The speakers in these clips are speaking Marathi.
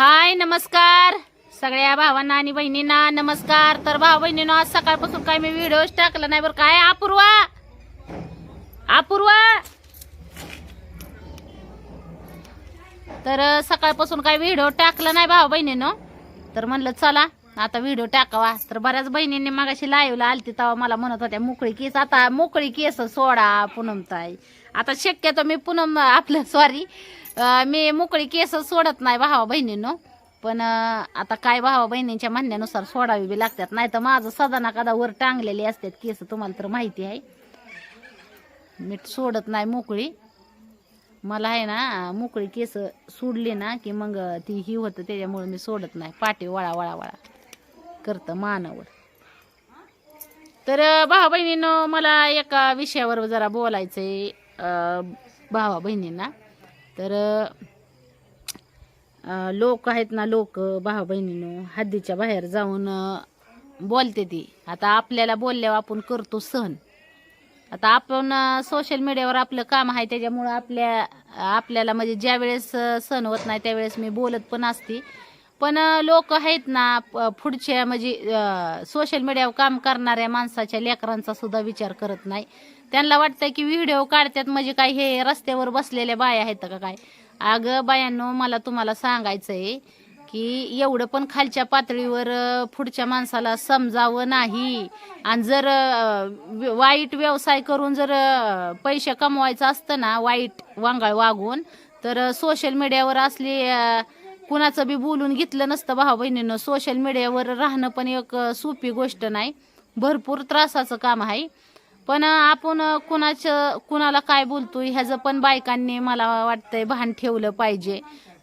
हाय नमस्कार. सगळ्या भावांना आणि बहिणींना नमस्कार. तर भाऊ बहिणीनं आज सकाळपासून काय मी व्हिडिओच टाकला नाही बरं. काय अपूर्वा? अपूर्वा? तर सकाळपासून काय व्हिडिओ टाकला नाही भाऊ बहिणीनं. तर म्हणलं चला आता व्हिडिओ टाकावा. तर बऱ्याच बहिणींनी मागाशी लाईव्हला आलती तेव्हा मला म्हणत होत्या मोकळी केस आता मोकळी केस सोडा पूनमताई आता शक्यतो मी पूनम आपलं सॉरी मी मोकळी केस सोडत नाही भावा बहिणीनं. पण आता काय भावा बहिणींच्या म्हणण्यानुसार सोडावी बी लागतात. नाही तर माझं सदाना कदा वर टांगलेली असतात. केस तुम्हाला तर माहिती आहे. मी सोडत नाही मोकळी. मला आहे ना मोकळी केस सोडली ना की मग ती ही होतं त्याच्यामुळे मी सोडत नाही. पाठी वळा वळा वळा करतं मानावर. तर भावा बहिणीनं मला एका विषयावर जरा बोलायचंय आहे भावा बहिणींना. तर लोक आहेत ना लोक भावा बहिणीनं हद्दीच्या बाहेर जाऊन बोलते ती. आता आपल्याला बोलल्यावर आपण करतो सहन आता आपण सोशल मीडियावर आपलं काम आहे त्याच्यामुळं आपल्या आपल्याला म्हणजे ज्या वेळेस सण होत नाही त्यावेळेस मी बोलत पण असते. पण लोक आहेत ना पुढच्या म्हणजे सोशल मीडियावर काम करणाऱ्या माणसाच्या लेकरांचा सुद्धा विचार करत नाही. त्यांना वाटतं की व्हिडिओ काढतात म्हणजे काय हे रस्त्यावर बसलेल्या बाया आहेत का काय? अगं बायांनो मला तुम्हाला सांगायचं आहे की एवढं पण खालच्या पातळीवर पुढच्या माणसाला समजावं नाही. आणि जर वाईट व्यवसाय करून जर पैसे कमवायचं असतं ना वाईट वांगाळ वागून तर सोशल मीडियावर असली कुणाचं बी बोलून घेतलं नसतं भाऊ बहिणीनं. सोशल मीडियावर राहणं पण एक सोपी गोष्ट नाही. भरपूर त्रासाचं काम आहे. पण आपण कुणाचं कुणाला काय बोलतो ह्याचं पण बायकांनी मला वाटतंय भान ठेवलं पाहिजे.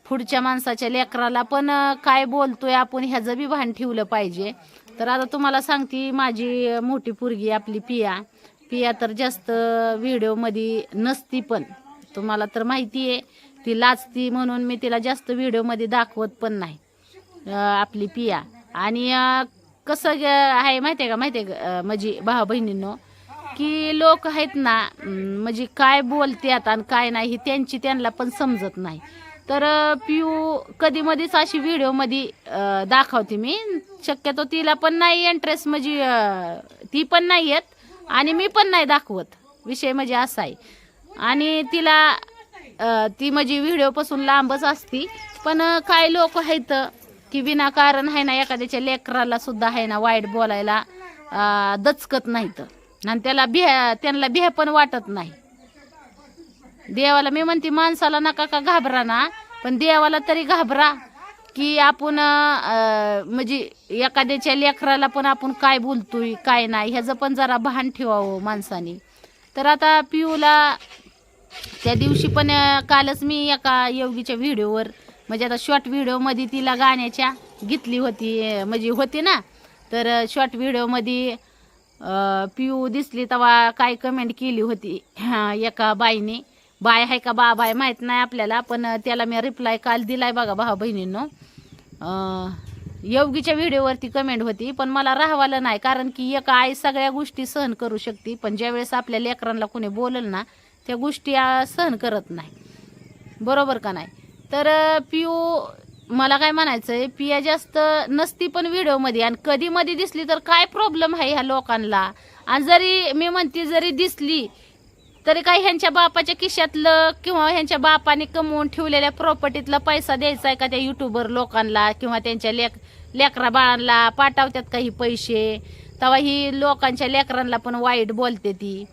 पुढच्या माणसाच्या लेकराला पण काय बोलतोय आपण ह्याचं बी भान ठेवलं पाहिजे. तर आता तुम्हाला सांगते माझी मोठी पोरगी आपली पिया. पिया तर जास्त व्हिडिओमध्ये नसती पण. तुम्हाला तर माहिती आहे ती लाचती म्हणून मी तिला जास्त व्हिडिओमध्ये दाखवत पण नाही. आपली पिया. आणि कसं ग- आहे माहिती आहे का माहिती आहे का म्हणजे भावा बहिणींनो की लोक आहेत ना म्हणजे काय बोलतात आणि काय नाही त्यांची त्यांना पण समजत नाही. तर पियू कधी मधीच अशी व्हिडिओमध्ये दाखवते मी. शक्यतो तिला पण नाही इंटरेस्ट म्हणजे ती पण नाही येत आणि मी पण नाही दाखवत. विषय म्हणजे असा आहे आणि तिला ती म्हणजे व्हिडिओपासून लांबच असती. पण काय लोक आहेत की विनाकारण आहे ना एखाद्याच्या लेकराला सुद्धा आहे ना वाईट बोलायला दचकत नाहीत. आणि त्याला भ्या त्यांना भ्या पण वाटत नाही. देवाला मी म्हणते माणसाला नका का घाबरा ना पण देवाला तरी घाबरा की आपण म्हणजे एखाद्याच्या लेकराला पण आपण काय बोलतोय काय नाही ह्याचं पण जरा भान ठेवावं माणसाने. तर आता पिऊला त्या दिवशी पण कालच मी एका योगीच्या व्हिडिओवर म्हणजे आता शॉर्ट व्हिडिओमध्ये तिला गाण्याच्या घेतली होती म्हणजे होती ना. तर शॉर्ट व्हिडिओमध्ये पिऊ दिसली तेव्हा काय कमेंट केली होती एका बाईने. बाय आहे का बा बाय माहीत नाही आपल्याला पण त्याला मी रिप्लाय काल दिलाय बघा भावा बहिणींनो. योगीच्या व्हिडिओवरती कमेंट होती पण मला राहावालं नाही कारण की एक आई सगळ्या गोष्टी सहन करू शकते पण ज्यावेळेस आपल्या लेकरांना कोणी बोलल ना त्या गोष्टी सहन करत नाही. बरोबर का नाही? तर अं, मला काय म्हणायचं आहे पिया जास्त नसती पण व्हिडिओमध्ये आणि कधी मध्ये दिसली तर काय प्रॉब्लेम आहे ह्या लोकांना? आणि जरी मी म्हणते जरी दिसली तरी काय ह्यांच्या बापाच्या खिशातलं किंवा ह्यांच्या बापाने कमवून ठेवलेल्या प्रॉपर्टीतला पैसा द्यायचा आहे का त्या युट्यूबर लोकांना किंवा त्यांच्या लेक लेकरा बाळांना? पाठवतात काही पैसे? तेव्हा ही लोकांच्या लेकरांना पण वाईट बोलते ती.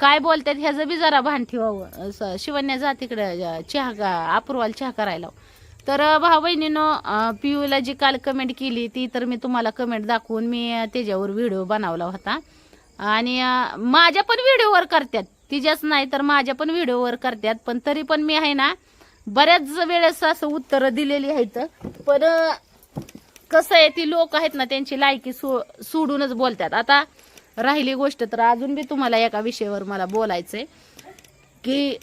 काय बोलतात ह्याचं बी जरा भान ठेवावं. असं शिवण्या जा तिकडे चहा का- अपूर्वाला चहा करायला तर भाऊ बहिणीनं पियूला जी काल कमेंट केली ती तर मी तुम्हाला कमेंट दाखवून मी त्याच्यावर व्हिडिओ बनवला होता. आणि माझ्या पण व्हिडिओवर करतात. तिच्याच नाही तर माझ्या पण व्हिडिओवर करतात. पण तरी पण मी आहे ना बऱ्याच वेळेस असं उत्तरं दिलेली आहेत. पण कसं आहे ती लोक आहेत ना त्यांची लायकी सो सोडूनच बोलतात. आता राहिली गोष्ट तर अजून बी तुम्हाला एका विषयावर मला बोलायचंय की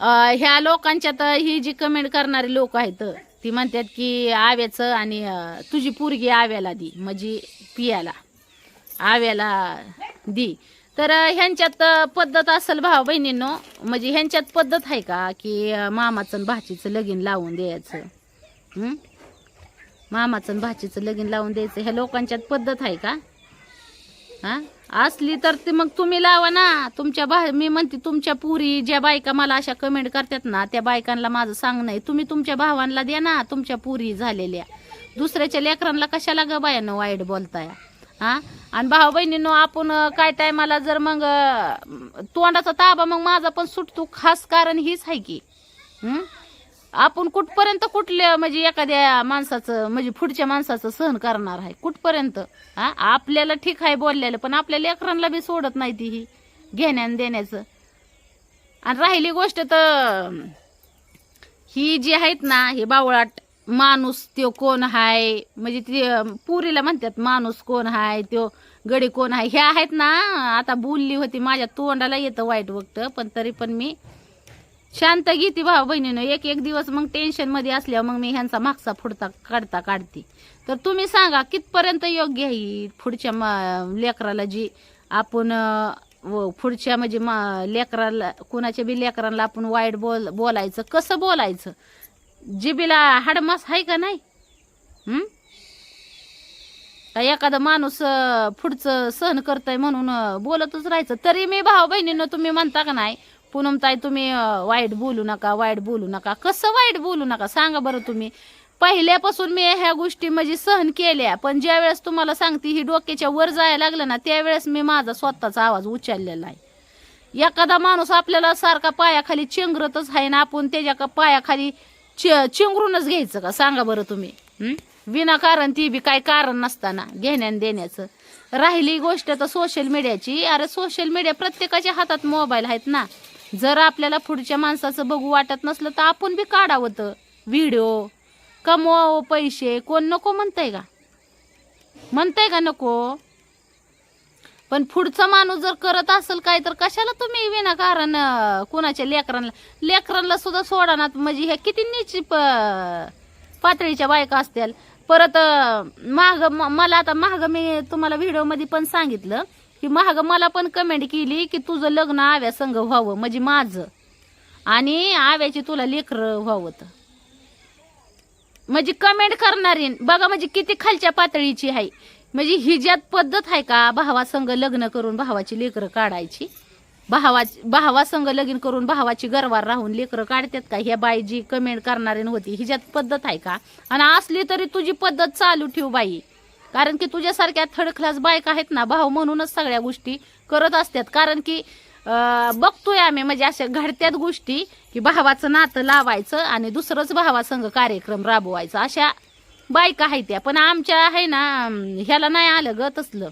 ह्या लोकांच्यात ही जी कमेंट करणारी लोक आहेत ती म्हणतात की आव्याचं आणि तुझी पोरगी आव्याला दी म्हणजे पियाला आव्याला दी. तर ह्यांच्यात पद्धत असेल भाऊ बहिणींनो म्हणजे ह्यांच्यात पद्धत आहे का की मामाचं भाचीचं लगीन लावून द्यायचं? मामाचं भाचीचं लगीन लावून द्यायचं ह्या लोकांच्यात पद्धत आहे का? हा? असली तर ते मग तुम्ही लावा ना. तुमच्या बा मी म्हणते तुमच्या पुरी ज्या बायका मला अशा कमेंट करतात ना त्या बायकांना माझं सांगणं आहे. तुम्ही तुमच्या भावांना द्या ना तुमच्या पुरी झालेल्या. दुसऱ्याच्या लेकरांना कशाला ग बायानं वाईट बोलताय? हा? आणि भाऊ बहिणींनो आपण काय टायमाला जर मग तोंडाचा ताबा मग माझा पण सुटतो. खास कारण हीच आहे की. आपण कुठपर्यंत कुठल्या म्हणजे एखाद्या माणसाचं म्हणजे पुढच्या माणसाचं सहन करणार आहे? कुठपर्यंत? हा? आपल्याला ठीक आहे बोललेलं पण आपल्या लेकरांना बी सोडत नाही ती ही घेण्यान देण्याचं. आणि राहिली गोष्ट तर ही जी आहेत ना हे बावळाट माणूस त्यो कोण हाय? म्हणजे ती पुरीला म्हणतात माणूस कोण हाय? त्यो गडी कोण हाय? ह्या आहेत ना आता बोलली होती माझ्या तोंडाला येतं वाईट वक्त पण तरी पण मी शांत गीती भाऊ बहिणीनं. एक एक दिवस मग टेन्शनमध्ये असल्यावर मग मी ह्यांचा मागचा फुडता काढता काढते. तर तुम्ही सांगा कितपर्यंत योग्य आहे पुढच्या लेकराला जी आपण व पुढच्या म्हणजे मा लेकराला कुणाच्या बी लेकराला आपण वाईट बोल बोलायचं कसं बोलायचं? जिबीला हाडमास आहे का नाही? का एखादा माणूस पुढचं सहन करतय म्हणून बोलतच राहायचं? तरी मी भाऊ बहिणीनं तुम्ही म्हणता का नाही पूनमताई तुम्ही वाईट बोलू नका वाईट बोलू नका. कसं वाईट बोलू नका? सांगा बरं तुम्ही. पहिल्यापासून मी ह्या गोष्टी म्हणजे सहन केल्या पण ज्या वेळेस तुम्हाला सांगते ही डोक्याच्या वर जायला लागलं ना त्यावेळेस मी माझा स्वतःचा आवाज उचललेला आहे. एखादा माणूस आपल्याला सारखा पायाखाली चेंगरतच आहे ना आपण त्याच्या का पायाखाली च- चिंगरूनच घ्यायचं का? सांगा बरं तुम्ही. विनाकारण ती बी काय कारण नसताना घेण्यान देण्याचं. राहिली गोष्ट तर सोशल मीडियाची अरे सोशल मीडिया प्रत्येकाच्या हातात मोबाईल आहेत ना. जर आपल्याला पुढच्या माणसाचं बघू वाटत नसलं तर आपण बी काढावं तर. व्हिडिओ कमवावं पैसे कोण नको म्हणतंय का? म्हणताय का नको? पण पुढचा माणूस जर करत असेल काय तर कशाला तुम्ही विनाकारण कारण कुणाच्या लेकरांना? लेकरांना सुद्धा सोडा ना म्हणजे ह्या किती नीच प- पातळीच्या बायका असतील. परत अं, महाग मला आता महाग मी तुम्हाला व्हिडिओमध्ये पण सांगितलं. की महाग मला पण कमेंट केली की तुझं लग्न आव्या संघ व्हावं म्हणजे माझं. आणि आव्याची तुला लेकर व्हावं तर. म्हणजे कमेंट करणारी बघा म्हणजे किती खालच्या पातळीची आहे. म्हणजे ही ज्यात पद्धत आहे का भावासंग लग्न करून भावाची लेकरं काढायची? भावाची भावासंग लगीन करून भावाची गरवार राहून लेकरं काढतात का? ह्या बाई जी कमेंट करणारी होती ही ज्यात पद्धत आहे का? आणि असली तरी तुझी पद्धत चालू ठेव बाई. कारण की तुझ्यासारख्या थर्ड क्लास बायका आहेत ना भाऊ म्हणूनच सगळ्या गोष्टी करत असतात. कारण की बघतोय आम्ही म्हणजे अशा घडत्यात गोष्टी की भावाचं नातं लावायचं आणि दुसरंच भावासंग कार्यक्रम राबवायचा. अशा बायका आहेत त्या. पण आमच्या आहे ना ह्याला नाही आलं ग तसलं.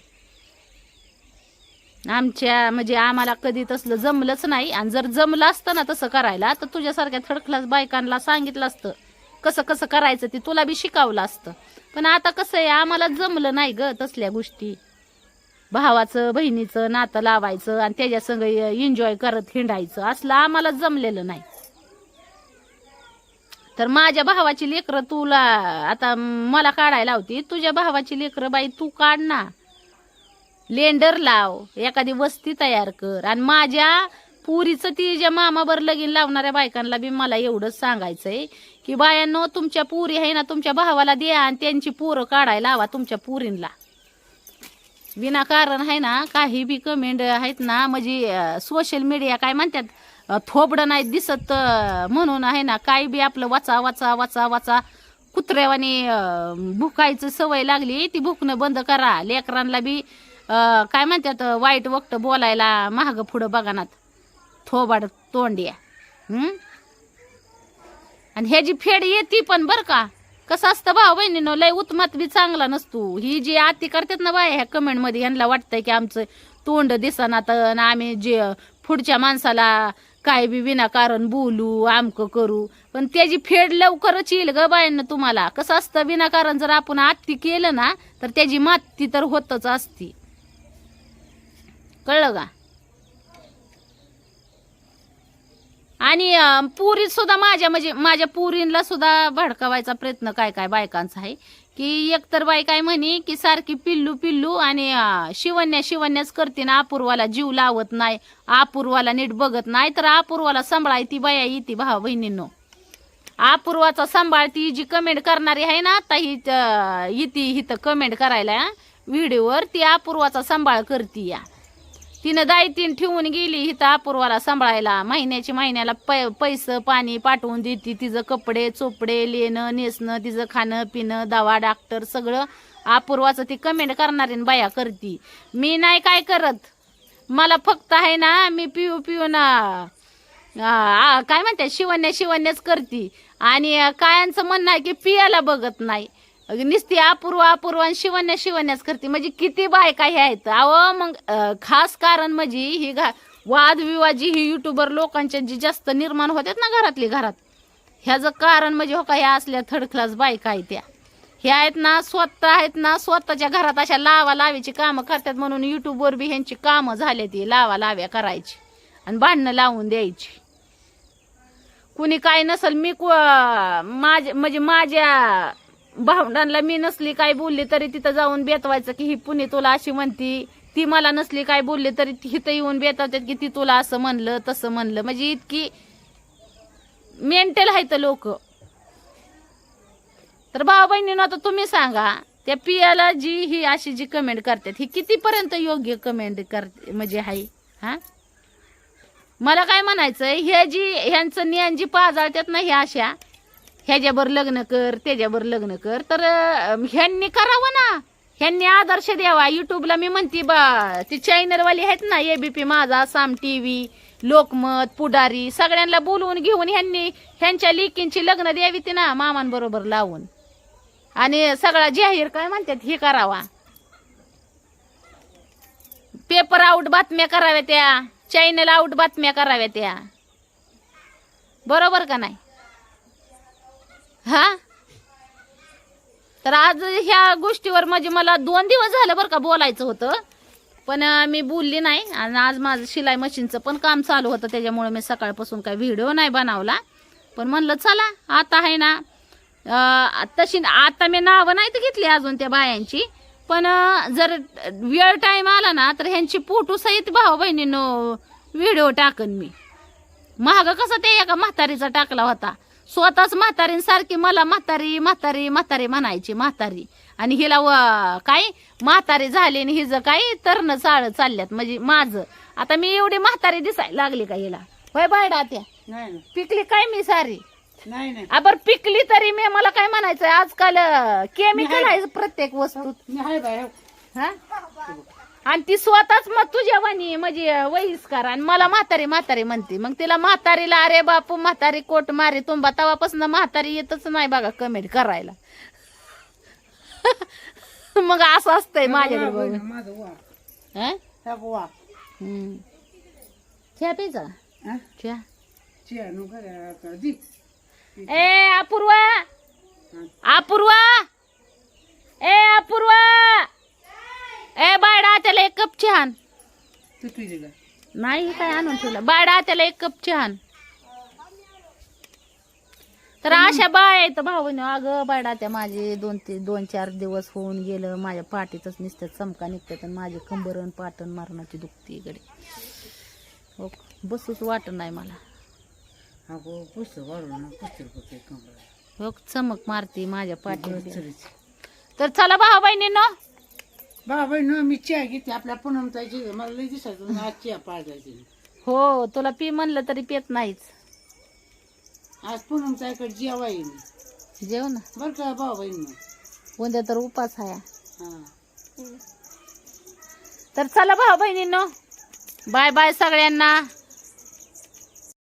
आमच्या म्हणजे आम्हाला कधी तसलं जमलंच नाही. आणि जर जमलं असतं ना तसं करायला तर तुझ्यासारख्या थर्ड क्लास बायकांना सांगितलं असतं. कसं कसं करायचं ते तुला बी शिकावलं असतं. पण आता कसं आहे आम्हाला जमलं नाही ग तसल्या गोष्टी. भावाचं बहिणीचं नातं लावायचं आणि त्याच्या संग एन्जॉय करत हिंडायचं असलं आम्हाला जमलेलं नाही. तर माझ्या भावाची लेकरं तुला आता मला काढायला होती तुझ्या भावाची लेकरं बाई तू काढ ना. लेंडर लाव एखादी वस्ती तयार कर आणि माझ्या पुरीचं ती ज्या मामाबर लगीन लावणाऱ्या बायकांना बी मला एवढंच सांगायचंय की बायांनो तुमच्या पुरी आहे ना तुमच्या भावाला द्या आणि त्यांची पोरं काढायला लावा तुमच्या पुरींला. विनाकारण आहे ना काही बी कमेंट आहेत ना म्हणजे सोशल मीडिया काय म्हणतात थोबडं नाही दिसत म्हणून आहे ना काही बी आपलं वाचा वाचा वाचा वाचा कुत्र्यावानी भुकायचं सवय लागली ती भुकणं बंद करा. लेकरांना बी काय म्हणतात वाईट वक्त बोलायला महाग पुढं बघानात थोबाड तोंड्या हं? आणि ह्याची फेड येते पण बरं का? कसं असतं भाऊ बहिणीनं लय उत्मात बी चांगला नसतो. ही जी आती करतात ना बाय ह्या कमेंटमध्ये यांना वाटतंय की आमचं तोंड दिसना तर आम्ही जे पुढच्या माणसाला काय बी विनाकारण बोलू आमकं करू. पण त्याची फेड लवकरच येईल ग बायांना तुम्हाला. कसं असतं विनाकारण जर आपण आत्ती केलं ना तर त्याची माती तर होतच असती. कळलं का? आणि अं, पुरीत सुद्धा माझ्या म्हणजे माझ्या पुरींला सुद्धा भडकावायचा प्रयत्न काय काय बायकांचा आहे. की एकतर बाई काय म्हणे की सारखी पिल्लू पिल्लू आणि शिवण्या शिवण्याच करते ना अपूर्वाला जीव लावत नाही अपूर्वाला नीट बघत नाही तर अपूर्वाला सांभाळाय ती बाया येते भाऊ बहिणींनो. अपूर्वाचा सांभाळ ती जी कमेंट करणारी आहे ना आता ही त- इथे इथं कमेंट करायला व्हिडिओवर ती अपूर्वाचा सांभाळ करते या. तिनं दायतीन ठेवून गेली इथं अपूर्वाला सांभाळायला. महिन्याची महिन्याला पै पैसे पाणी पाठवून देते. तिचं कपडे चोपडे लेणं नेसणं तिचं खाणं पिणं दवा डॉक्टर सगळं अपूर्वाचं ती कमेंट करणारी बाया करती. मी नाही काय करत. मला फक्त आहे ना मी पिऊ पिऊ ना. आ, काय म्हणते? शिवण्या शिवण्याच करती. आणि कायांचं म्हणणं आहे की पियाला बघत नाही. नुसती अपूर्व अपूर्व आणि शिवण्या शिवण्याच करते. म्हणजे किती बायका हे आहेत. अहो मग खास कारण म्हणजे ही घा वादविवाद जी ही युट्यूबर लोकांच्या जी जास्त निर्माण होतात ना घरातली घरात ह्याचं कारण म्हणजे हो का ह्या असल्या थर्ड क्लास बायका आहेत त्या. ह्या आहेत ना स्वतः आहेत ना स्वतःच्या घरात अशा लावा लावीची कामं करतात म्हणून युट्यूबवर बी ह्यांची कामं झाले ती लावा लाव्या करायची आणि भांडणं लावून द्यायची. कुणी काय नसल मी कु- माझ्या म्हणजे माझ्या भावंडांना मी नसली काय बोलली तरी तिथं जाऊन बेतवायचं की ही पुणे तुला अशी म्हणती ती मला नसली काय बोलली तरी तिथं येऊन बेतवतात की ती तुला असं म्हणलं तसं म्हणलं. म्हणजे इतकी मेंटल आहेत लोक. तर भाऊ बहिणीनं आता तुम्ही सांगा त्या पियाला जी ही अशी जी कमेंट करतात ही कितीपर्यंत योग्य कमेंट करते म्हणजे आहे? हा? मला काय म्हणायचं हे जी ह्यांचं ज्ञान जी पाजाळतात ना ह्या अशा ह्याच्यावर लग्न कर त्याच्यावर लग्न कर. तर अं, ह्यांनी करावं ना. ह्यांनी आदर्श द्यावा. युट्यूबला मी म्हणते बा ती चॅनलवाली आहेत ना एबीपी माझा साम टीव्ही लोकमत पुढारी सगळ्यांना बोलवून घेऊन ह्यांनी ह्यांच्या लेकींची लग्न द्यावी ती ना मामांबरोबर लावून. आणि सगळा जाहीर काय म्हणतात हे करावा. पेपर आउट बातम्या कराव्या त्या. चॅनल आउट बातम्या कराव्या त्या. बरोबर का नाही? हा? तर आज ह्या गोष्टीवर म्हणजे मला दोन दिवस झालं बरं का बोलायचं होतं. पण मी बोलली नाही. आणि आज माझं शिलाई मशीनचं पण काम चालू होतं. त्याच्यामुळे मी सकाळपासून काही व्हिडिओ नाही बनवला. पण म्हणलं चला आता आहे ना. तशी आता मी नावं नाही तर घेतली अजून त्या बायांची. पण जर वेळ टाईम आला ना तर ह्यांची फोटो सहित भाऊ बहिणीनं व्हिडिओ टाकन मी. महाग कसं ते एका म्हातारीचा टाकला होता. स्वतःच म्हातारींसारखी मला म्हातारी म्हातारी म्हातारी म्हणायची म्हातारी. आणि हिला व- काय? म्हातारी झाली आणि हिचं काय? तरण चाळ चालल्यात. म्हणजे माझं. आता मी एवढी म्हातारी दिसायला लागली का हिला? होय बायडा त्या. नाही. पिकली काय मी सारी? नाही नाही आबर पिकली तरी मी मला काय म्हणायचं आजकाल केमिकल आहे प्रत्येक वस्तूत. मी बाय. हा. आणि ती स्वतःच मग तुझ्या वाणी म्हणजे वहिस्कार आणि मला म्हातारी म्हातारी म्हणते. मग तिला म्हातारीला अरे बापू म्हातारी कोट मारे तुंबा तवापासून म्हातारी येतच नाही बघा कमेंट करायला. मग असं असतंय माझ्याकडे. चहा? चहा. करा. ए अपूर्वा. अपूर्वा ए अपूर्वा ए बायडा चहा आण. नाही काय आणून ठेवलं? बायडा त्याला एक कप आण. तर अशा बाय आहेत भाऊन अगं बायडा त्या माझे दोन ते दोन चार दिवस होऊन गेलं. माझ्या पाठीतच नुसतं चमका निघतात आणि माझे कंबरण पाटण मारणाची दुखती इकडे हो बसूच वाटत नाही मला. अगो पुस्तक ना पुस्तक हो चमक मारते माझ्या पाठीत चरीच. तर चला भाऊ बहिणींनो बाबा न मी चिया घेते. आपल्या पूनम जायची मला लई दिसायचं आज चिया पाळायची हो तुला पी म्हणलं तरी पेत नाहीच. आज पूनम इकडे जेवा येईल जेव ना बरं का भाऊ बहीण उद्या तर उपास आहे. हा. तर चला भाऊ बहिणींनो. बाय बाय सगळ्यांना.